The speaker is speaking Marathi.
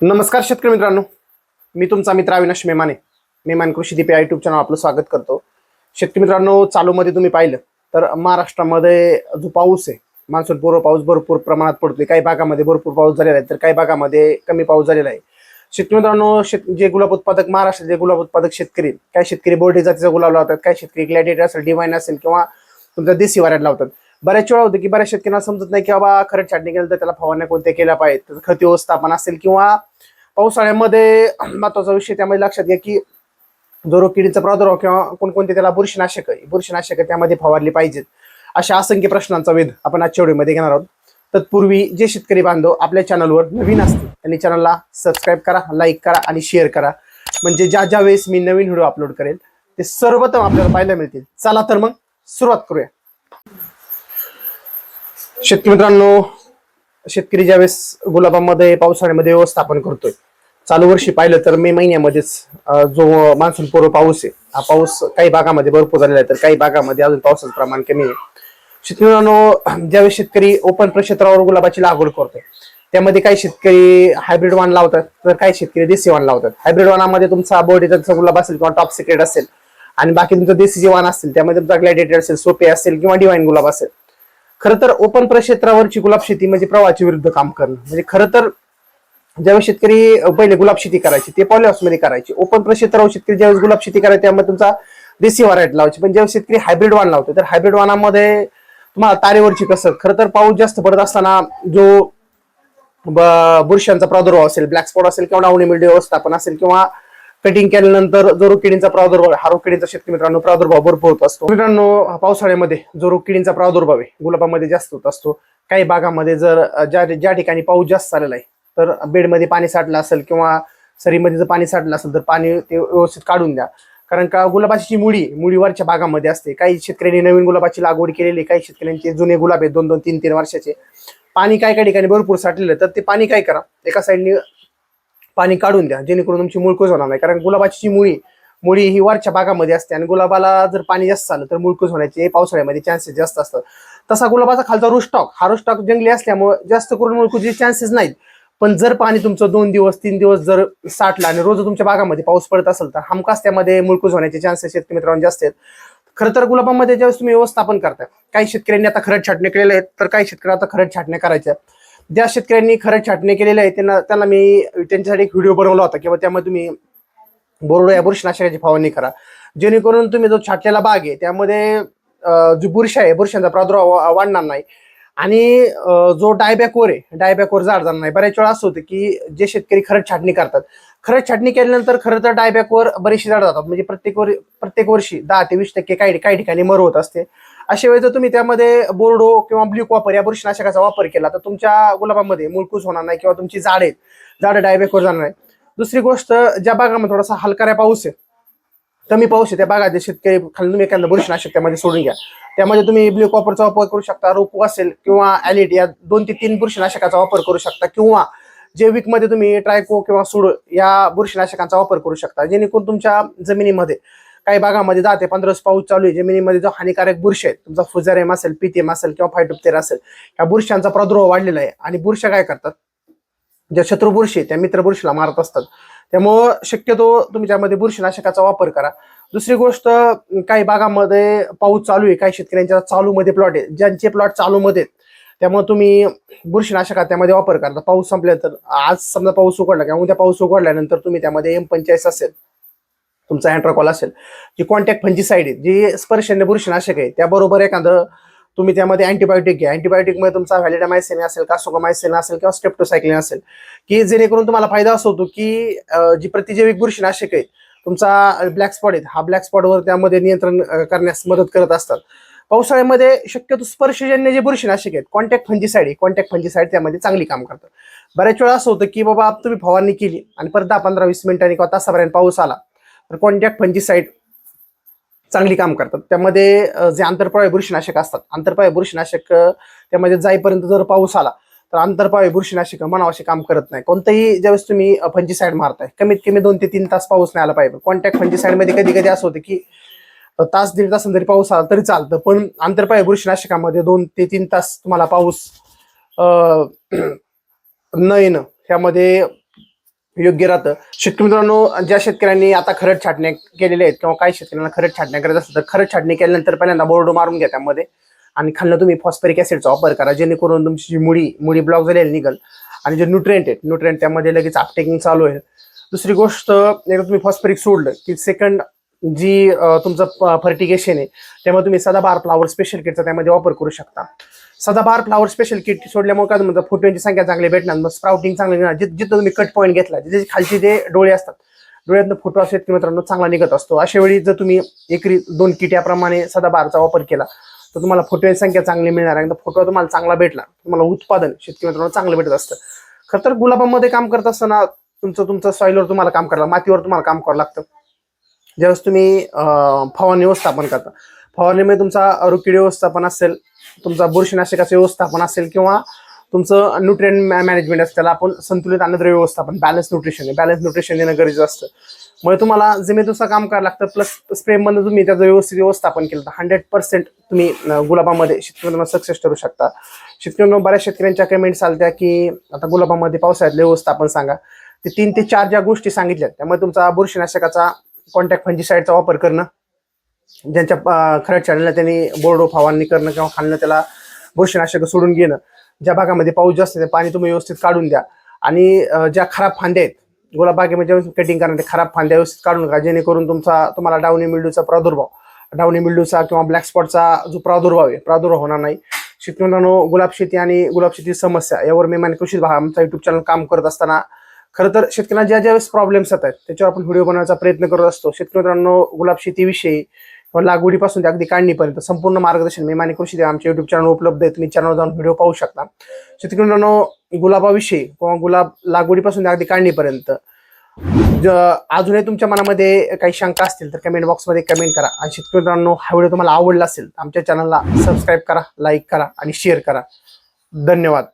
नमस्कार शेतकरी मित्रांनो. मी तुमचा मित्र अविनाश मेमाने. मेमान कृषी दीपे या युट्यूब चॅनल आपलं स्वागत करतो. शेतकरी मित्रांनो चालूमध्ये तुम्ही पाहिलं तर महाराष्ट्रामध्ये जो पाऊस आहे मान्सून पूर्व पाऊस भरपूर प्रमाणात पडतोय. काही भागामध्ये भरपूर पाऊस झालेला आहे तर काही भागामध्ये कमी पाऊस झालेला आहे. शेतकरी मित्रांनो शेत जे गुलाब उत्पादक महाराष्ट्राचे गुलाब उत्पादक शेतकरी काही शेतकरी बोर्डी जातीचा गुलाब लावतात काही शेतकरी ग्लॅडेटर असेल डिवाईन असेल किंवा तुमचा देसी वाऱ्यात लावतात. बऱ्याच वेळा होतं की बऱ्याच शेतकऱ्यांना समजत नाही की बाबा खरंच छाटणी केलं तर त्याला फवारण्या कोणत्या केल्या पाहिजेत त्याचं खत व्यवस्थापन असेल किंवा पावसाळ्यामध्ये महत्त्वाचा विषय त्यामध्ये लक्षात घ्या की जो रोग किडीचा प्रादुर्भाव किंवा कोणकोणते त्याला बुरशीनाशक बुरशीनाशक त्यामध्ये फवारली पाहिजेत. अशा असंख्य प्रश्नांचा वेध आपण आजच्या व्हिडिओमध्ये घेणार आहोत. तत्पूर्वी जे शेतकरी बांधव आपल्या चॅनलवर नवीन असतील त्यांनी चॅनलला सबस्क्राईब करा लाईक करा आणि शेअर करा. म्हणजे ज्या ज्या वेळेस मी नवीन व्हिडिओ अपलोड करेल ते सर्वतम आपल्याला पाहायला मिळतील. चला तर मग सुरुवात करूया. शेतकरी मित्रांनो शेतकरी ज्यावेळेस गुलाबामध्ये पावसाळ्यामध्ये व्यवस्थापन करतोय चालू वर्षी पाहिलं तर मे महिन्यामध्येच जो मान्सून पूर्व पाऊस आहे हा पाऊस काही भागामध्ये भरपूर झालेला आहे तर काही भागामध्ये अजून पावसाचं प्रमाण कमी आहे. शेतकरी मित्रांनो ज्यावेळेस शेतकरी ओपन प्रक्षेत्रावर गुलाबाची लागवड करतोय त्यामध्ये काही शेतकरी हायब्रिड वाण लावतात तर काही शेतकरी देशी वाण लावतात. हायब्रिड वाणामध्ये तुमचा बोर्डीचा गुलाब असेल किंवा टॉप सिक्रेट असेल आणि बाकी तुमचं देशी जे वाण असतील त्यामध्ये तुमचा ग्लॅडिएटर असेल सोपे असेल किंवा डिवाईन गुलाब असेल खरं तर ओपन प्रक्षेत्रावरची गुलाब शेती म्हणजे प्रवाहाच्या विरुद्ध काम करणं. म्हणजे खरं तर ज्यावेळेस शेतकरी पहिले गुलाब शेती करायची ते पॉली हाऊसमध्ये करायची. ओपन प्रक्षेत्रावर शेतकरी ज्यावेळेस गुलाब शेती करायची त्यामध्ये तुमचा देशी व्हरायटी लावायची. पण ज्यावेळेस शेतकरी हायब्रिड वाण लावतो तर हायब्रिड वाणामध्ये तुम्हाला तारेवरची कसं खरं तर पाऊस जास्त पडत असताना जो ब- बुरशांचा प्रादुर्भाव असेल ब्लॅक स्पॉट असेल किंवा डावणी मिल्डी व्यवस्थापन असेल किंवा कटिंग केल्यानंतर जो रोगकिडींचा प्रादुर्भाव आहे, हा रोगकिडींचा शेतकरी मित्रांनो प्रादुर्भाव भरपूर होत असतो. मित्रांनो पावसाळ्यामध्ये जो रोगकिडींचा प्रादुर्भाव आहे गुलाबामध्ये जास्त होत असतो. काही भागामध्ये जर ज्या ज्या ठिकाणी पाऊस जास्त झालेला आहे तर बेडमध्ये पाणी साठलं असेल किंवा सरीमध्ये जर पाणी साठलं असेल तर पाणी ते व्यवस्थित काढून द्या. कारण का गुलाबाची मुळी मुळीवरच्या भागामध्ये असते. काही शेतकऱ्यांनी नवीन गुलाबाची लागवड केलेली आहे, काही शेतकऱ्यांचे जुने गुलाब आहेत दोन दोन तीन तीन वर्षाचे. पाणी काय काय ठिकाणी भरपूर साठलेलं तर ते पाणी काय करा एका साईडने पाणी काढून द्या जेणेकरून तुमची मुळकूज होणार नाही. कारण गुलाबाची जी मुळी मुळी ही वरच्या भागामध्ये असते आणि गुलाबाला जर पाणी जास्त झालं तर मुळकूज होण्याचे पावसाळ्यामध्ये चान्सेस जास्त असतात. तसा गुलाबाचा खालचा रुस्टॉक हा रुस्टॉक जंगली असल्यामुळे जास्त करून मुळकूजीचे चान्सेस नाहीत. पण जर पाणी तुमचं दोन दिवस तीन दिवस जर साठलं आणि रोज तुमच्या भागामध्ये पाऊस पडत असेल तर हमखास त्यामध्ये मुळकूज होण्याचे चान्सेस शेतकरी मित्रांनो जास्त आहेत. खरं तर गुलाबामध्ये ज्यावेळेस तुम्ही व्यवस्थापन करताय काही शेतकऱ्यांनी आता खरंच छाटणे केलेले आहेत तर काही शेतकरी आता खरंच छाटणे करायच्या ज्या शेतकऱ्यांनी खरंच छाटणी केलेली आहे त्यांना त्यांना मी त्यांच्यासाठी एक व्हिडिओ बनवला होता किंवा त्यामध्ये तुम्ही बोरडो या बुरशीनाशकाची फवारणी करा. जेणेकरून तुम्ही जो छाटलेला बाग आहे त्यामध्ये जो बुरशी आहे बुरशांचा प्रादुर्भाव वाढणार नाही. आणि जो डायबॅकवर आहे डायबॅकवर जाड जाणार नाही. बऱ्याच वेळा असं होतं की जे शेतकरी खरंच छाटणी करतात. खरंच छाटणी केल्यानंतर खरं तर डायबॅकवर बरेचसे जाड जातात. म्हणजे प्रत्येक वर प्रत्येक वर्षी दहा ते वीस टक्के काही काही ठिकाणी मर होत असते. अशा वेळी जर तुम्ही त्यामध्ये बोर्डो किंवा ब्ल्यू कॉपर या बुरशीनाशकाचा वापर केला तर तुमच्या गुलाबामध्ये मुळकूस होणार नाही किंवा तुमची झाड आहेत झाडं डायबॅकवर जाणार नाही. दुसरी गोष्ट ज्या भागामध्ये थोडासा हलकाऱ्या पाऊस आहे कमी पाऊस आहे त्या भागात शेतकरी खाली तुम्ही एखादं बुरशीनाशक त्यामध्ये सोडून घ्या. त्यामध्ये तुम्ही ब्ल्यू कॉपरचा वापर करू शकता रोपू असेल किंवा ॲलिड या दोन ते तीन बुरशीनाशकाचा वापर करू शकता किंवा जैविकमध्ये तुम्ही ट्रायको किंवा सुड या बुरशीनाशकांचा वापर करू शकता जेणेकरून तुमच्या जमिनीमध्ये काही भागामध्ये दहा ते पंधरा पाऊस चालू आहे जमिनीमध्ये जो हानिकारक बुरशी आहे तुमचा फुजारेम असेल पितेम असेल किंवा फायटोप्तेर असेल या बुरशांचा प्रादुर्भाव वाढलेला आहे. आणि बुरशा काय करतात? ज्या शत्रू बुरशी त्या मित्र बुरशीला मारत असतात. त्यामुळं शक्यतो तुम्ही त्यामध्ये बुरशीनाशकाचा वापर करा. दुसरी गोष्ट काही भागामध्ये पाऊस चालू आहे काही शेतकऱ्यांच्या चालूमध्ये प्लॉट आहे ज्यांचे प्लॉट चालूमध्ये आहेत त्यामुळे तुम्ही बुरशीनाशका त्यामध्ये वापर करता. पाऊस संपल्यानंतर आज समजा पाऊस उघडला किंवा उद्या पाऊस उघडल्यानंतर तुम्ही त्यामध्ये एम पंचेचाळीस असेल तुमचा अँट्राकॉल असेल जी कॉन्टॅक्ट फंजीसाईड आहे जी स्पर्शन्य बुरशीनाशक आहे त्याबरोबर एखादं तुम्ही त्यामध्ये अँटीबायोटिक घ्या. अँटीबायोटिकमध्ये तुमचा व्हॅलिडामायसिन असेल कासोकोमायसिन असेल किंवा स्टेप्टोसायक्लिन असेल की जेणेकरून तुम्हाला फायदा असं होतो की जी प्रतिजैविक बुरशीनाशक आहेत तुमचा ब्लॅक स्पॉट आहे हा ब्लॅक स्पॉटवर त्यामध्ये नियंत्रण करण्यास मदत करत असतात. पावसाळ्यामध्ये शक्यतो स्पर्शजन्य जे बुरशीनाशक आहेत कॉन्टॅक्ट फंजीसाईड आहे. कॉन्टॅक्ट फंजीसाईड त्यामध्ये चांगली काम करतात. बऱ्याच वेळा असं होतं की बाबा तुम्ही फवारणी केली आणि परत दहा पंधरा वीस मिनिटांनी किंवा तासापर्यंत पाऊस आला कॉन्टॅक्ट म्हणजे फंजीसाईड चांगली काम करतात. त्यामध्ये जे आंतरपाळी बुरशीनाशक असतात आंतरपाळी बुरशीनाशक त्यामध्ये जाईपर्यंत जर पाऊस आला तर आंतरपाळी बुरशीनाशक म्हणावं काम करत नाही. कोणतंही ज्यावेळेस तुम्ही फंजीसाईड मारताय कमीत कमी दोन ते तीन तास पाऊस नाही आला पाहिजे. कॉन्टॅक्ट फंजीसाईडमध्ये कधी कधी असं होतं की तास दीड तास जरी पाऊस आला तरी चालतं पण आंतरपाळी बुरशीनाशकामध्ये दोन ते तीन तास तुम्हाला पाऊस न येणं ह्यामध्ये योग्य राहतं. शेतकरी मित्रांनो ज्या शेतकऱ्यांनी आता खरड छाटण्या केलेल्या आहेत किंवा काही शेतकऱ्यांना खरड छाटण्या करत असतात तर खरड छाटणी केल्यानंतर पहिल्यांदा बोर्ड मारून घ्या त्यामध्ये. आणि खाल्लं तुम्ही फॉस्फरिक ऍसिडचा वापर करा जेणेकरून तुमची जी मुडी मुडी ब्लॉक झालेली निघल. आणि जे न्यूट्रिएंट आहेत न्यूट्रिएंट त्यामध्ये लगेच अपटेकिंग चालू आहे. दुसरी गोष्ट एकदा तुम्ही फॉस्फरिक सोडलं की सेकंड जी तुमचं फर्टिगेशन आहे त्यामुळे तुम्ही सदाबार फ्लावर स्पेशल किटचा त्यामध्ये वापर करू शकता. सदाबहार फ्लावर स्पेशल किट सोडल्यामुळे काय म्हणतात फुटव्यांची संख्या चांगली भेटणार मग स्प्राउटिंग चांगली निघणार जिथं जिथं तुम्ही कट पॉईंट घेतला जिथे खालचे जे डोळे असतात डोळ्यातनं फुटवा शेतकरी मित्रांनो चांगला निघत असतो. अशा वेळी जर तुम्ही एकरी दोन किट याप्रमाणे सदाबहारचा वापर केला तर तुम्हाला फोटोची संख्या चांगली मिळणार एकदा फोटो तुम्हाला चांगला भेटला तुम्हाला उत्पादन शेतकरी मित्रांनो चांगलं भेटत असतं. खरं तर गुलाबामध्ये काम करत असताना तुमचं तुमचं सॉईलवर तुम्हाला काम करायला मातीवर तुम्हाला काम करावं लागतं. ज्यावेळेस तुम्ही फवारणी व्यवस्थापन करता फवारणीमध्ये तुमचा रुकीड व्यवस्थापन असेल तुमचा बुरशीनाशकाचं व्यवस्थापन असेल किंवा तुमचं न्यूट्रिएंट मॅनेजमेंट असतं त्याला आपण संतुलित अन्नद्रव्य व्यवस्थापन बॅलन्स न्यूट्रिशन बॅलन्स न्यूट्रिशन देणं गरजेचं असतं. मग तुम्हाला जमिनीचं काम करावं लागतं प्लस स्प्रेमध्ये तुम्ही त्याचं व्यवस्थित व्यवस्थापन केलं तर हंड्रेड पर्सेंट तुम्ही गुलाबामध्ये शेतकऱ्यांना सक्सेस ठरू शकता. शेतकऱ्यांना बऱ्याच शेतकऱ्यांच्या कमेंट्स आल्या की आता गुलाबामध्ये पावसाळ्यातलं व्यवस्थापन सांगा. ते तीन ते चार ज्या गोष्टी सांगितल्या त्यामुळे तुमचा बुरशीनाशकाचा कॉन्टॅक्ट फंजीसाईडचा वापर करणं ज्यांच्या खऱ्या चॅनलला त्यांनी बोर्डो फवारणी करणं किंवा खाणं त्याला बुरशीनाशक सोडून घेणं. ज्या भागामध्ये पाऊस जास्त आहे ते पाणी तुम्ही व्यवस्थित काढून द्या. आणि ज्या खराब फांद्या आहेत गुलाबबागेमध्ये कटिंग करणार ते खराब फांद्या व्यवस्थित काढून घ्या जेणेकरून तुमचा तुम्हाला डावणी मिल्डूचा प्रादुर्भाव डावणी मिल्डूचा किंवा ब्लॅक स्पॉटचा जो प्रादुर्भाव आहे प्रादुर्भाव होणार नाही. शेतकरी गुलाब शेती आणि गुलाब शेती समस्या. यावर मी माने कृषी भाग आमचा युट्यूब चॅनल काम करत असताना खरं तर शेतकऱ्यांना ज्या ज्या वेळेस प्रॉब्लेम्स येत आहेत त्याच्यावर आपण व्हिडिओ बनवण्याचा प्रयत्न करत असतो. शेतकरी मित्रांनो गुलाब शेतीविषयी लागवडीपासून ते अगदी काढणीपर्यंत संपूर्ण मार्गदर्शन मी माने कृषी देव आमच्या युट्यूब चॅनल उपलब्ध आहे. तुम्ही चॅनल जाऊन व्हिडिओ पाहू शकता. शेतकरी मित्रांनो गुलाबाविषयी किंवा गुलाब लागवडीपासून ते अगदी काढणीपर्यंत. ज- अजूनही तुमच्या मनामध्ये काही शंका असतील तर कमेंट बॉक्समध्ये कमेंट करा. आणि शेतकरी मित्रांनो हा व्हिडिओ तुम्हाला आवडला असेल तर आमच्या चॅनलला सबस्क्राईब करा लाईक करा आणि शेअर करा. धन्यवाद.